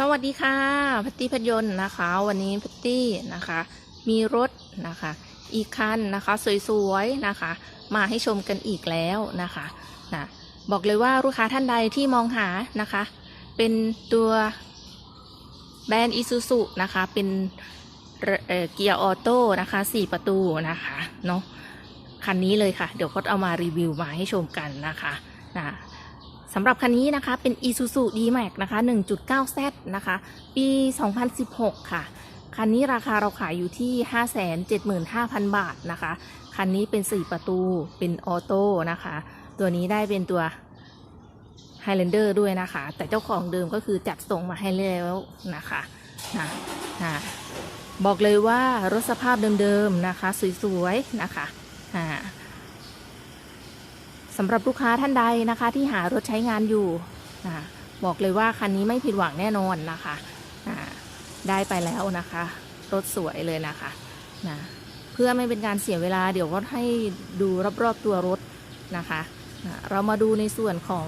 สวัสดีค่ะพัตตี้พยนต์นะคะ วันนี้พัตตี้นะคะ มีรถนะคะ อีกคันนะคะ สวยๆนะคะ มาให้ชมกันอีกแล้วนะคะนะบอกเลยว่าลูกค้าท่านใดที่มองหานะคะ เป็นตัวแบรนด์อิซูซุนะคะ เป็นเกียร์ออโต้นะคะสี่ประตูนะคะเนาะคันนี้เลยค่ะ เดี๋ยวก็เอามารีวิวมาให้ชมกันนะคะนะ สำหรับคันนี้นะคะเป็น Isuzu D-Max นะคะ 1.9Z นะคะ ปี 2016 ค่ะ คันนี้ราคาเราขายอยู่ที่ 575,000 บาทนะคะ คันนี้เป็น 4 ประตู เป็นออโต้นะคะ ตัวนี้ได้เป็นตัว Highlander ด้วยนะคะ แต่เจ้าของเดิมก็คือจัดส่งมาให้แล้วนะคะนะนะบอกเลยว่ารถสภาพเดิมๆนะคะ สวยๆนะคะอ่า สำหรับลูกค้าท่านใดนะคะที่หารถใช้งานอยู่นะบอกเลยว่าคันนี้ไม่ผิดหวังแน่นอนนะคะอ่าได้ไปแล้วนะคะ รถสวยเลยนะคะนะเพื่อไม่เป็นการเสียเวลาเดี๋ยวก็ให้ดูรอบๆตัวรถนะคะนะเรามาดูในส่วนของ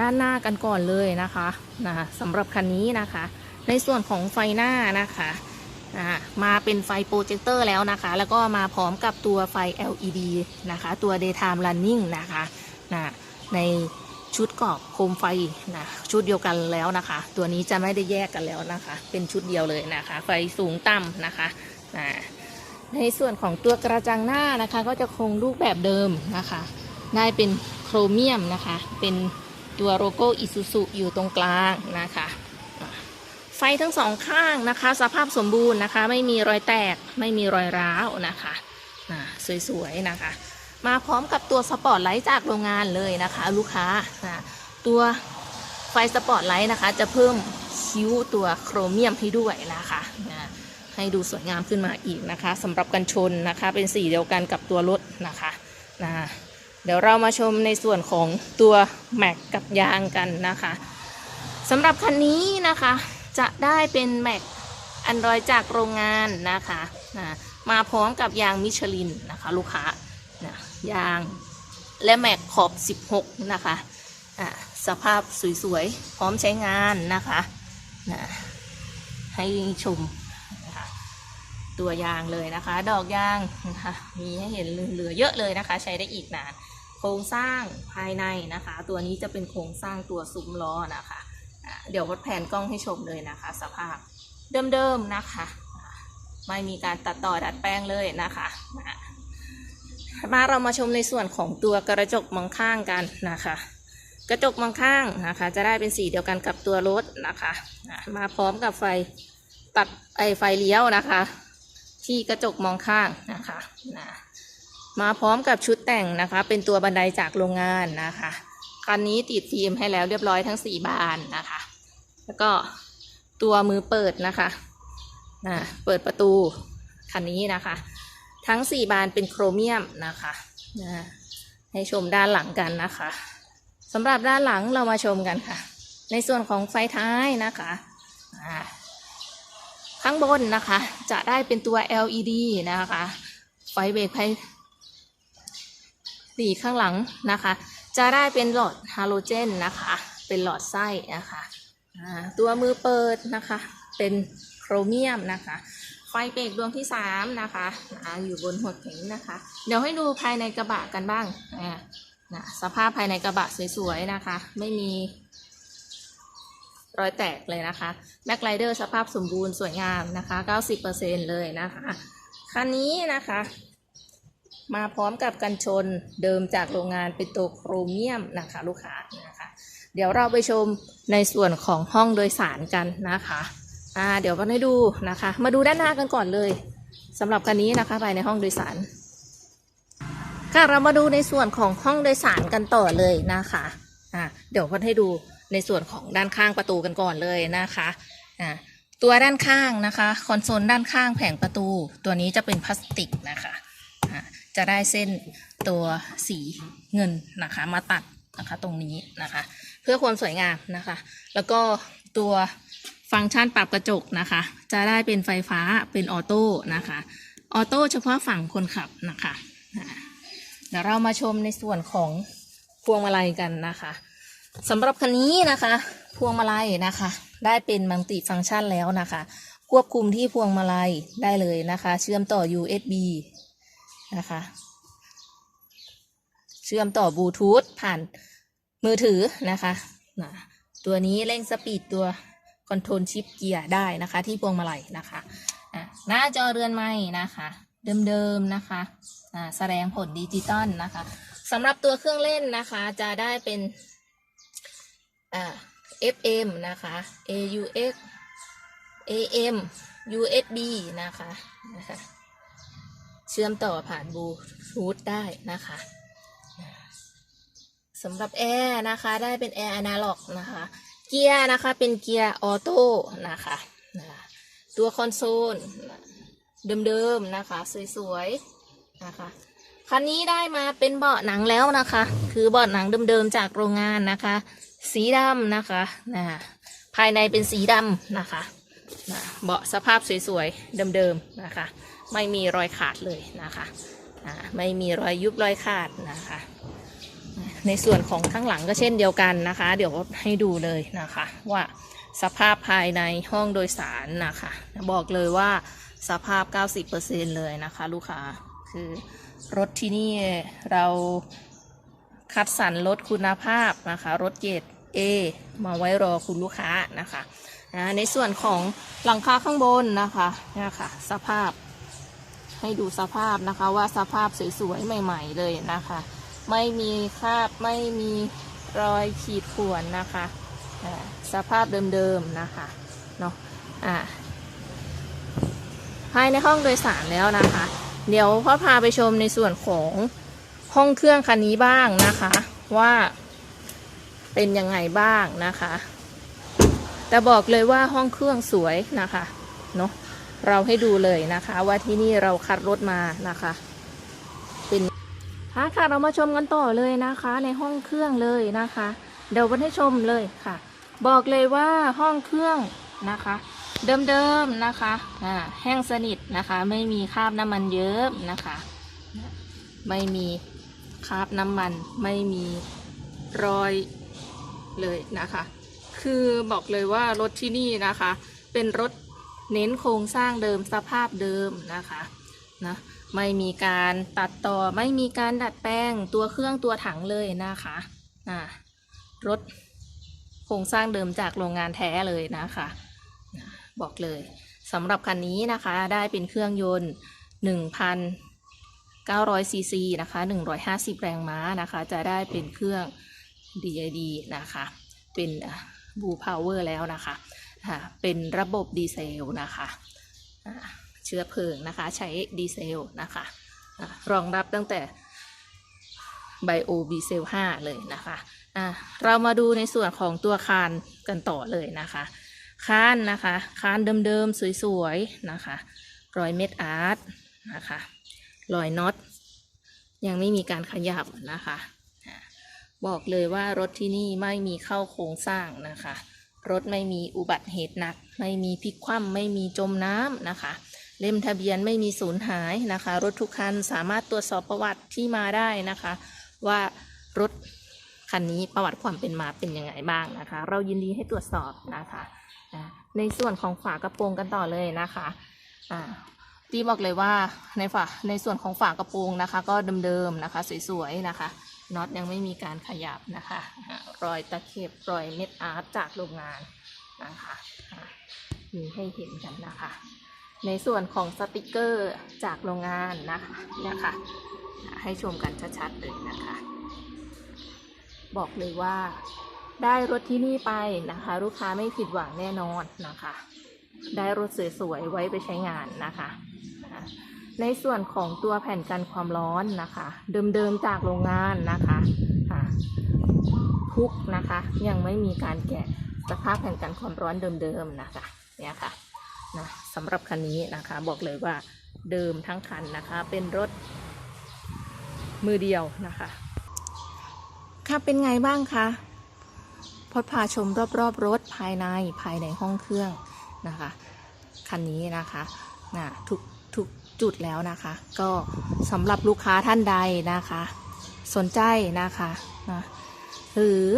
ด้านหน้ากันก่อนเลยนะคะนะสำหรับคันนี้นะคะ ในส่วนของไฟหน้านะคะ มาเป็นไฟโปรเจคเตอร์แล้วนะคะ แล้วก็มาพร้อมกับตัวไฟ LED นะคะ ตัว daytime running นะคะนะในชุดกรอบโคมไฟนะชุดเดียวกันแล้วนะคะ ตัวนี้จะไม่ได้แยกกันแล้วนะคะ เป็นชุดเดียวเลยนะคะ ไฟสูงต่ำนะคะนะในส่วนของตัวกระจังหน้านะคะ ก็จะคงรูปแบบเดิมนะคะ ได้เป็นโครเมียมนะคะ เป็นตัวโลโก้อิซูซุอยู่ตรงกลางนะคะ ฟทั้งสองข้างนะคะ สภาพสมบูรณ์นะคะ ไม่มีรอยแตกไม่มีรอยร้าวนะคะนะสวยๆนะคะ มาพร้อมกับตัวสปอตไลท์จากโรงงานเลยนะคะ ลูกค้านะตัวไฟสปอตไลท์นะคะ จะเพิ่มคิ้วตัวโครเมียมให้ด้วยนะคะนะให้ดูสวยงามขึ้นมาอีกนะคะสำหรับกันชนนะคะ เป็นสีเดียวกันกับตัวรถนะคะนะเดี๋ยวเรามาชมในส่วนของตัวแม็กกับยางกันนะคะสำหรับคันนี้นะคะ จะได้เป็นแม็กอันดรอยจากโรงงานนะคะนะมาพร้อมกับยางมิชลินนะคะลูกค้านะยางและแม็กขอบ 16 นะคะะสภาพสวยๆ พร้อมใช้งานนะคะนะให้ชมนะคะตัวยางเลยนะคะ ดอกยางนะคะมีให้เห็นเหลือเยอะเลยนะคะ ใช้ได้อีกนานโครงสร้างภายในนะคะ ตัวนี้จะเป็นโครงสร้างตัวซุ้มล้อนะคะ เดี๋ยววัดแผนกล้องให้ชมเลยนะคะ สภาพเดิมๆนะคะ ไม่มีการตัดต่อดัดแปลงเลยนะคะมาเรามาชมในส่วนของตัวกระจกมองข้างกันนะคะ กระจกมองข้างนะคะ จะได้เป็นสีเดียวกันกับตัวรถนะคะมาพร้อมกับไฟตัดไอไฟเลี้ยวนะคะ ที่กระจกมองข้างนะคะนะมาพร้อมกับชุดแต่งนะคะ เป็นตัวบันไดจากโรงงานนะคะคันนี้ติดฟิล์มให้แล้วเรียบร้อยทั้งสี่บานนะคะ แล้วก็ตัวมือเปิดนะคะนะเปิดประตูคันนี้นะคะ ทั้งสี่บานเป็นโครเมียมนะคะนะให้ชมด้านหลังกันนะคะสำหรับด้านหลังเรามาชมกันค่ะ ในส่วนของไฟท้ายนะคะอ่าข้างบนนะคะ จะได้เป็นตัว LED นะคะ ไฟเบรกไฟสีข้างหลังนะคะ จะได้เป็นหลอดฮาโลเจนนะคะ เป็นหลอดไส้นะคะ ตัวมือเปิดนะคะ เป็นโครเมียมนะคะ ไฟเบรกดวงที่สามนะคะอ่าอยู่บนหัวเข็งนะคะ เดี๋ยวให้ดูภายในกระบะกันบ้างอ่านะสภาพภายในกระบะสวยๆนะคะ ไม่มีรอยแตกเลยนะคะแบ็คไ i เดอร์สภาพสมบูรณ์สวยงามนะคะ 90%เลยนะคะคันนี้นะคะ มาพร้อมกับกันชนเดิมจากโรงงานเป็นตัวโครเมียมนะคะ ลูกค้า เดี๋ยวเราไปชมในส่วนของห้องโดยสารกันนะคะอ่าเดี๋ยวก็ให้ดูนะคะ มาดูด้านหน้ากันก่อนเลยสำหรับคันนี้นะคะภายในห้องโดยสาร ค่ะเรามาดูในส่วนของห้องโดยสารกันต่อเลยนะคะอ่าเดี๋ยวก็ให้ดูในส่วนของด้านข้างประตูกันก่อนเลยนะคะอ่าตัวด้านข้างนะคะคอนโซลด้านข้างแผงประตู ตัวนี้จะเป็นพลาสติกนะคะอะจะได้เส้นตัวสีเงินนะคะ มาตัดนะคะตรงนี้นะคะ เพื่อความสวยงามนะคะ แล้วก็ตัวฟังก์ชันปรับกระจกนะคะ จะได้เป็นไฟฟ้าเป็นออโต้นะคะออโต้เฉพาะฝั่งคนขับนะคะเดี๋ยวเรามาชมในส่วนของพวงมาลัยกันนะคะสำหรับคันนี้นะคะ พวงมาลัยนะคะ ได้เป็นมัลติฟังก์ชันแล้วนะคะ ควบคุมที่พวงมาลัยได้เลยนะคะ เชื่อมต่อ USB นะคะ เชื่อมต่อบลูทูธผ่าน มือถือนะคะนะตัวนี้เร่งสปีดตัวคอนโทรลชิปเกียร์ได้นะคะ ที่พวงมาลัยนะคะหน้าจอเรือนไม้นะคะ เดิมๆนะคะแสดงผลดิจิตอลนะคะสำหรับตัวเครื่องเล่นนะคะ จะได้เป็น FM นะคะ AUX AM USB นะคะนะคะ เชื่อมต่อผ่านบลูทูธได้นะคะ สำหรับแอร์นะคะ ได้เป็นแอร์อนาล็อกนะคะ เกียร์นะคะเป็นเกียร์ออโต้นะคะตัวคอนโซลเดิมๆนะคะสวยๆนะคะคันนี้ได้มาเป็นเบาะหนังแล้วนะคะ คือเบาะหนังเดิมๆจากโรงงานนะคะ สีดำนะคะนะภายในเป็นสีดำนะคะนะเบาะสภาพสวยๆเดิมๆนะคะ ไม่มีรอยขาดเลยนะคะอ่าไม่มีรอยยุบรอยขาดนะคะ ในส่วนของข้างหลังก็เช่นเดียวกันนะคะ เดี๋ยวให้ดูเลยนะคะ ว่าสภาพภายในห้องโดยสารนะคะ บอกเลยว่าสภาพ 90%เลยนะคะ ลูกค้าคือรถที่นี่เราคัดสรรรถคุณภาพนะคะ รถเกรด A มาไว้รอคุณลูกค้านะคะนะในส่วนของหลังคาข้างบนนะคะเนี่ยค่ะ สภาพให้ดูสภาพนะคะว่าสภาพสวยๆใหม่ ๆ เลยนะคะ ไม่มีคราบไม่มีรอยขีดข่วนนะคะสภาพเดิมๆนะคะเนาะอ่าภายในห้องโดยสารแล้วนะคะ เดี๋ยวพ่อพาไปชมในส่วนของห้องเครื่องคันนี้บ้างนะคะ ว่าเป็นยังไงบ้างนะคะ แต่บอกเลยว่าห้องเครื่องสวยนะคะเนาะเราให้ดูเลยนะคะ ว่าที่นี่เราคัดรถมานะคะ ค่ะค่ะเรามาชมกันต่อเลยนะคะ ในห้องเครื่องเลยนะคะ เดี๋ยววันให้ชมเลยค่ะ บอกเลยว่าห้องเครื่องนะคะ เดิมๆนะคะอ่าแห้งสนิทนะคะ ไม่มีคราบน้ำมันเยอะนะคะ ไม่มีคราบน้ำมันไม่มีรอยเลยนะคะ คือบอกเลยว่ารถที่นี่นะคะ เป็นรถเน้นโครงสร้างเดิมสภาพเดิมนะคะนะ ไม่มีการตัดต่อไม่มีการดัดแปลงตัวเครื่องตัวถังเลยนะคะอ่ารถโครงสร้างเดิมจากโรงงานแท้เลยนะคะบอกเลยสำหรับคันนี้นะคะได้เป็นเครื่องยนต์ 1,900ซีซีนะคะ 150 แรงม้านะคะ จะได้เป็นเครื่อง DID นะคะ เป็นบูพาวเวอร์แล้วนะคะ เป็นระบบดีเซลนะคะ ชื้อเพลิงนะคะ ใช้ดีเซลนะคะรองรับตั้งแต่ไบโอดีเซล5เลยนะคะเรามาดูในส่วนของตัวคานกันต่อเลยนะคะคานนะคะคานเดิมๆ สวยๆนะคะรอยเม็ดอาร์ตนะคะรอยน็อตยังไม่มีการขยับนะคะบอกเลยว่ารถที่นี่ไม่มีเข้าโครงสร้างนะคะ รถไม่มีอุบัติเหตุหนัก ไม่มีพลิกคว่ำไม่มีจมน้ำนะคะ เล่มทะเบียนไม่มีสูญหายนะคะ รถทุกคันสามารถตรวจสอบประวัติที่มาได้นะคะ ว่ารถคันนี้ประวัติความเป็นมาเป็นยังไงบ้างนะคะ เรายินดีให้ตรวจสอบนะคะในส่วนของฝากระโปรงกันต่อเลยนะคะตีบอกเลยว่าในฝาในส่วนของฝากระโปรงนะคะ ก็เดิมๆนะคะ สวยๆนะคะน็อตยังไม่มีการขยับนะคะรอยตะเข็บรอยเม็ดอาร์ตจากโรงงานนะคะมีให้เห็นกันนะคะ ในส่วนของสติกเกอร์จากโรงงานนะคะเนี่ยค่ะให้ชมกันชัดๆเลยนะคะ บอกเลยว่าได้รถที่นี่ไปนะคะ ลูกค้าไม่ผิดหวังแน่นอนนะคะ ได้รถสวยๆไว้ไปใช้งานนะคะ ในส่วนของตัวแผ่นกันความร้อนนะคะ เดิมๆจากโรงงานนะคะอะทุกนะคะยังไม่มีการแกะสภาพแผ่นกันความร้อนเดิมๆนะคะเนี่ยค่ะ นะสำหรับคันนี้นะคะบอกเลยว่าเดิมทั้งคันนะคะ เป็นรถมือเดียวนะคะค่ะเป็นไงบ้างคะพดพาชมรอบๆรถภายในภายในห้องเครื่องนะคะคันนี้นะคะนะทุกทุกจุดแล้วนะคะ ก็สำหรับลูกค้าท่านใดนะคะ สนใจนะคะนะหรือ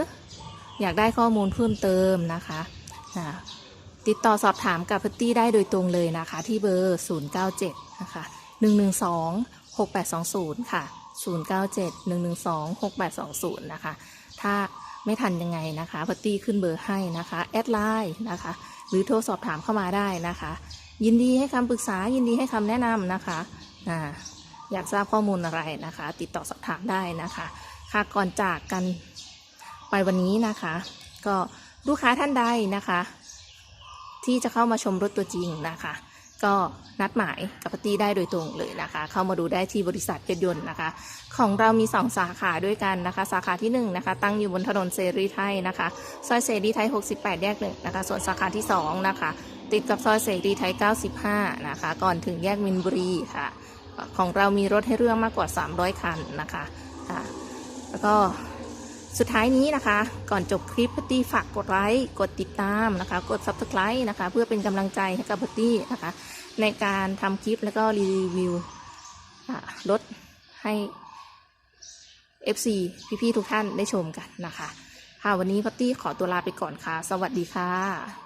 อยากได้ข้อมูลเพิ่มเติมนะคะนะ ติดต่อสอบถามกับพตตี้ได้โดยตรงเลยนะคะ ที่เบอร์ 097 นะคะ 112 6820 ค่ะ 097 112 6820 นะคะ ถ้าไม่ทันยังไงนะคะพตตี้ขึ้นเบอร์ให้นะคะ แอดไลน์นะคะ หรือโทรสอบถามเข้ามาได้นะคะ ยินดีให้คำปรึกษา ยินดีให้คำแนะนำนะคะอ่าอยากทราบข้อมูลอะไรนะคะ ติดต่อสอบถามได้นะคะ ค่ะ ก่อนจากกันไปวันนี้นะคะ ก็ลูกค้าท่านใดนะคะ ที่จะเข้ามาชมรถตัวจริงนะคะ ก็นัดหมายกับปตตี้ได้โดยตรงเลยนะคะ เข้ามาดูได้ที่บริษัทเพชรยนต์นะคะ ของเรามี 2 สาขาด้วยกันนะคะ สาขาที่1นะคะตั้งอยู่บนถนนเสรีไทยนะคะซอยเสรีไทย 68 แยกหนึ่งนะคะ ส่วนสาขาที่2นะคะติดกับซอยเสรีไทย 95 นะคะ ก่อนถึงแยกมินบุรีค่ะ ของเรามีรถให้เลือกมากกว่า 300 คันนะคะะแล้วก็ สุดท้ายนี้นะคะ ก่อนจบคลิปพตตี้ฝากกดไลค์กดติดตามนะคะ กด subscribe นะคะ เพื่อเป็นกำลังใจให้กับพตตี้นะคะ ในการทำคลิปแล้วก็รีวิวรถให้ FC พี่ๆทุกท่านได้ชมกันนะคะค่ะวันนี้พตตี้ขอตัวลาไปก่อนค่ะ สวัสดีค่ะ